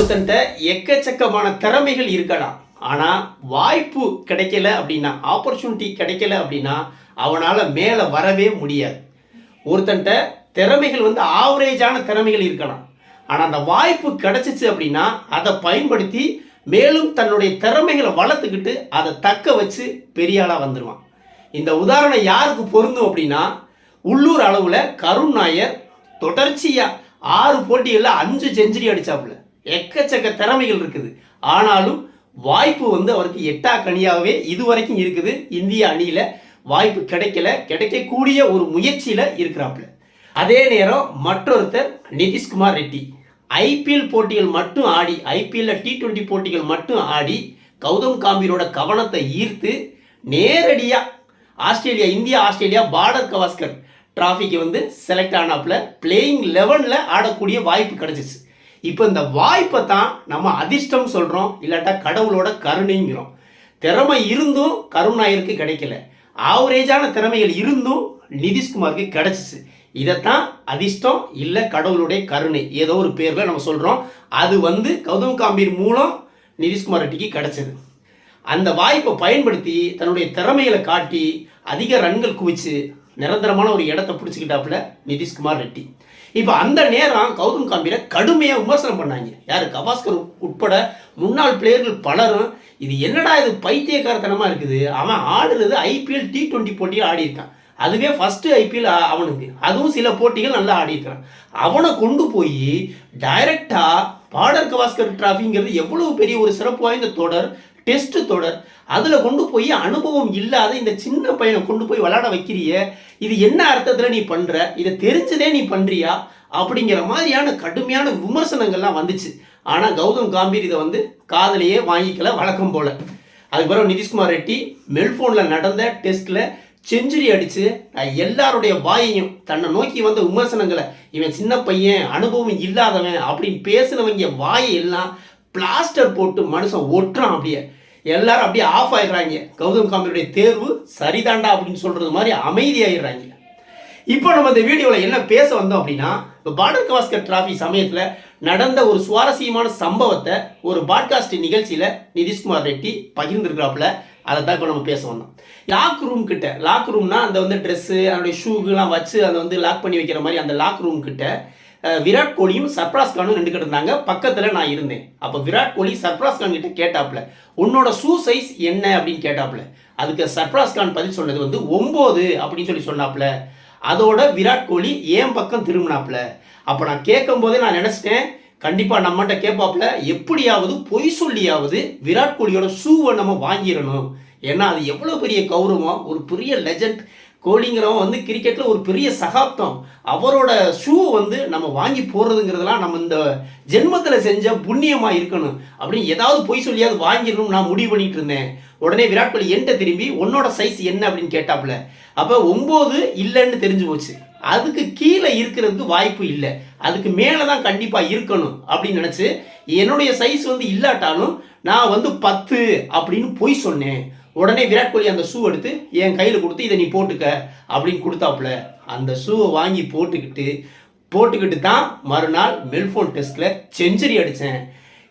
ஒருத்தன்ட்ட எக்கச்சக்கமான திறமைகள் இருக்கலாம். ஆனால் வாய்ப்பு கிடைக்கல அப்படின்னா ஆப்பர்ச்சுனிட்டி கிடைக்கல அப்படின்னா அவனால் மேலே வரவே முடியாது. ஒருத்தன்ட்ட திறமைகள் வந்து ஆவரேஜான திறமைகள் இருக்கலாம். ஆனால் அந்த வாய்ப்பு கிடைச்சிச்சு அப்படின்னா அதை பயன்படுத்தி மேலும் தன்னுடைய திறமைகளை வளர்த்துக்கிட்டு அதை தக்க வச்சு பெரிய ஆளாக வந்துடுவான் இந்த உதாரணம் யாருக்கு பொருந்தும் அப்படின்னா உள்ளூர் அளவில் கருண் நாயர் தொடர்ச்சியாக ஆறு போட்டிகளில் அஞ்சு செஞ்சுரி அடிச்சாப்புல. எக்கச்சக்க திறமைகள் இருக்குது. ஆனாலும் வாய்ப்பு வந்து அவருக்கு எட்டா கனியாகவே இதுவரைக்கும் இருக்குது. இந்திய அணியில் வாய்ப்பு கிடைக்கல. கிடைக்கக்கூடிய ஒரு முயற்சியில் இருக்கிறாப்புல. அதே நேரம் மற்றொருத்தர் நிதிஷ்குமார் ரெட்டி. ஐபிஎல் போட்டிகள் மட்டும் ஆடி ஐபிஎல்ல டி டுவெண்ட்டி போட்டிகள் மட்டும் ஆடி கௌதம் காம்பீரோட கவனத்தை ஈர்த்து நேரடியாக Australia India Australia border Gavaskar டிராஃபிக்கு வந்து செலக்ட் ஆனாப்புல பிளேயிங் லெவனில் ஆடக்கூடிய வாய்ப்பு கிடைச்சிச்சு. இப்போ இந்த வாய்ப்பை தான் நம்ம அதிர்ஷ்டம் சொல்கிறோம் இல்லாட்டா கடவுளோட கருணைங்கிறோம். திறமை இருந்தும் கருணாயருக்கு கிடைக்கல. ஆவரேஜான திறமைகள் இருந்தும் நிதிஷ்குமாருக்கு கிடைச்சிச்சு. இதைத்தான் அதிர்ஷ்டம் இல்லை கடவுளுடைய கருணை. ஏதோ ஒரு பேரில் நம்ம சொல்கிறோம் அது வந்து கௌதம் காம்பீர் மூலம் நிதிஷ்குமார் ரெட்டிக்கு கிடைச்சது. அந்த வாய்ப்பை பயன்படுத்தி தன்னுடைய திறமைகளை காட்டி அதிக ரன்கள் குவிச்சு நிரந்தரமான ஒரு இடத்த பிடிச்சிக்கிட்டாப்புல நிதிஷ்குமார் ரெட்டி. இப்போ அந்த நேரம் கௌதம் காம்பீரை கடுமையாக விமர்சனம் பண்ணாங்க. யார்? கவாஸ்கர் உட்பட முன்னாள் பிளேயர்கள் பலரும் இது என்னடா இது பைத்தியக்காரத்தனமாக இருக்குது? அவன் ஆடுறது ஐபிஎல் டி டுவெண்ட்டி போட்டியில் ஆடிருக்கான் அதுவே ஃபஸ்ட்டு ஐபிஎல் அவனுக்கு. அதுவும் சில போட்டிகள் நல்லா ஆடிருக்கிறான் அவனை கொண்டு போய் டைரக்டாக பார்டர் கவாஸ்கர் டிராஃபிங்கிறது எவ்வளவு பெரிய ஒரு சிறப்பு வாய்ந்த தொடர் டெஸ்ட் தொடர். அதில் கொண்டு போய் அனுபவம் இல்லாத இந்த சின்ன பையனை கொண்டு போய் விளையாட வைக்கிறிய இது என்ன அர்த்தத்தில் நீ பண்ணுற இதை தெரிஞ்சதே நீ பண்ணுறியா அப்படிங்கிற மாதிரியான கடுமையான விமர்சனங்கள்லாம் வந்துச்சு. ஆனால் கௌதம் காம்பீர் இதை வந்து காதலையே வாங்கிக்கல வழக்கம் போல். அதுக்கப்புறம் நிதிஷ்குமார் ரெட்டி மெல்போனில் நடந்த டெஸ்ட்டில் செஞ்சுரி அடித்து எல்லாருடைய வாயையும் தன்னை நோக்கி வந்த விமர்சனங்களை இவன் சின்ன பையன் அனுபவம் இல்லாதவன் அப்படின்னு பேசினவங்க வாயை எல்லாம் பிளாஸ்டர் போட்டு மனுஷன் ஒட்டுறான் அப்படியே. எல்லாரும் அப்படியே ஆஃப் ஆயிடுறாங்க. கௌதம் காம்பீருடைய தேர்வு சரிதாண்டா அப்படின்னு சொல்கிறது மாதிரி அமைதியாகிடுறாங்க இப்போ நம்ம இந்த வீடியோவில் என்ன பேச வந்தோம் அப்படின்னா இப்போ பார்டர் கவாஸ்கர் டிராஃபி சமயத்தில் நடந்த ஒரு சுவாரஸ்யமான சம்பவத்தை ஒரு பாட்காஸ்ட் நிகழ்ச்சியில் நிதிஷ்குமார் ரெட்டி பகிர்ந்துருக்கிறாப்புல. அதை தான் இப்போ நம்ம பேச வந்தோம். லாக் ரூம் கிட்ட லாக் ரூம்னா அந்த வந்து ட்ரெஸ்ஸு அதனுடைய ஷூக்கெல்லாம் வச்சு அதை வந்து லாக் பண்ணி வைக்கிற மாதிரி அந்த லாக் ரூம் கிட்ட விராட் கோலியும் சர்ப்ராஸ் கானும் ரெண்டு கிட்ட இருந்தாங்க. பக்கத்தில் நான் இருந்தேன். அப்போ விராட் கோலி சர்ப்ராஸ் கான் கிட்ட கேட்டாப்புல உன்னோட ஷூ சைஸ் என்ன? அப்படின்னு கேட்டாப்புல. அதுக்கு சர்ப்ராஸ் கான் பதில் சொன்னது வந்து ஒம்பது அப்படின்னு சொல்லி சொன்னாப்புல. அதோட விராட் கோலி ஏன் பக்கம் திரும்பினாப்புல. அப்போ நான் கேட்கும் போதே நான் நினச்சிட்டேன் கண்டிப்பாக நம்மகிட்ட கேட்பாப்புல எப்படியாவது பொய் சொல்லியாவது விராட் கோலியோட ஷூவை நம்ம வாங்கிடணும். ஏன்னா அது எவ்வளோ பெரிய கௌரவம் ஒரு பெரிய லெஜண்ட் கோலிங்கிறவன் வந்து கிரிக்கெட்டில் ஒரு பெரிய சகாப்தம். அவரோட ஷூ வந்து நம்ம வாங்கி போடுறதுங்கிறதெல்லாம் நம்ம இந்த ஜென்மத்தில் செஞ்ச புண்ணியமாக இருக்கணும். அப்படின்னு ஏதாவது பொய் சொல்லியாவது வாங்கிடணும் நான் முடிவு பண்ணிட்டு இருந்தேன். உடனே விராட் கோலி என்கிட்ட திரும்பி உன்னோட சைஸ் என்ன? அப்படின்னு கேட்டாப்புல. அப்போ ஒம்பது இல்லைன்னு தெரிஞ்சு போச்சு. அதுக்கு கீழே இருக்கிறதுக்கு வாய்ப்பு இல்லை. அதுக்கு மேலே தான் கண்டிப்பாக இருக்கணும் அப்படின்னு நினச்சி என்னுடைய சைஸ் வந்து இல்லாட்டாலும் நான் வந்து பத்து அப்படின்னு பொய் சொன்னேன். உடனே விராட் கோலி அந்த ஷூ எடுத்து என் கையில் கொடுத்து இதை நீ போட்டுக்க அப்படின்னு கொடுத்தாப்புல. அந்த ஷூவை வாங்கி போட்டுக்கிட்டு போட்டுக்கிட்டு தான் மறுநாள் மெல்போன் டெஸ்ட்டில் செஞ்சுரி அடித்தேன்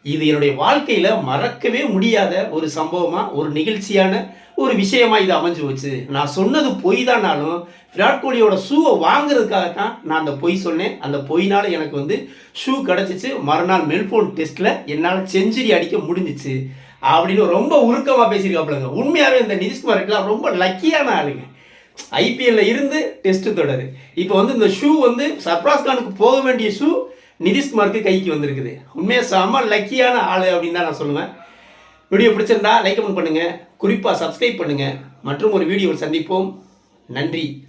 இது என்னுடைய வாழ்க்கையில் மறக்கவே முடியாத ஒரு சம்பவமாக ஒரு நிகழ்ச்சியான ஒரு விஷயமாக இது அமைஞ்சு போச்சு. நான் சொன்னது பொய் தானாலும் விராட் கோலியோட ஷூவை வாங்குறதுக்காக தான் நான் அந்த பொய் சொன்னேன். அந்த பொய்னால எனக்கு வந்து ஷூ கிடச்சிச்சு. மறுநாள் மெல்போன் டெஸ்ட்டில் என்னால் செஞ்சுரி அடிக்க முடிஞ்சிச்சு. அப்படின்னு ரொம்ப உருக்கமாக பேசியிருக்காப்புலங்க. உண்மையாகவே இந்த நிதிஷ்குமார் ரொம்ப லக்கியான ஆளுங்க. ஐபிஎல்ல இருந்து டெஸ்ட் தொடரு. இப்போ வந்து இந்த ஷூ வந்து சர்ப்ராஸ் கானுக்கு போக வேண்டிய ஷூ நிதிஷ்குமாருக்கு கைக்கு வந்திருக்குது. உண்மையாக செம்ம லக்கியான ஆள் அப்படின்னு தான் நான் சொல்லுவேன். வீடியோ பிடிச்சிருந்தா லைக் கமெண்ட் குறிப்பாக சப்ஸ்கிரைப் பண்ணுங்கள் மற்றும் ஒரு வீடியோவில் சந்திப்போம். நன்றி.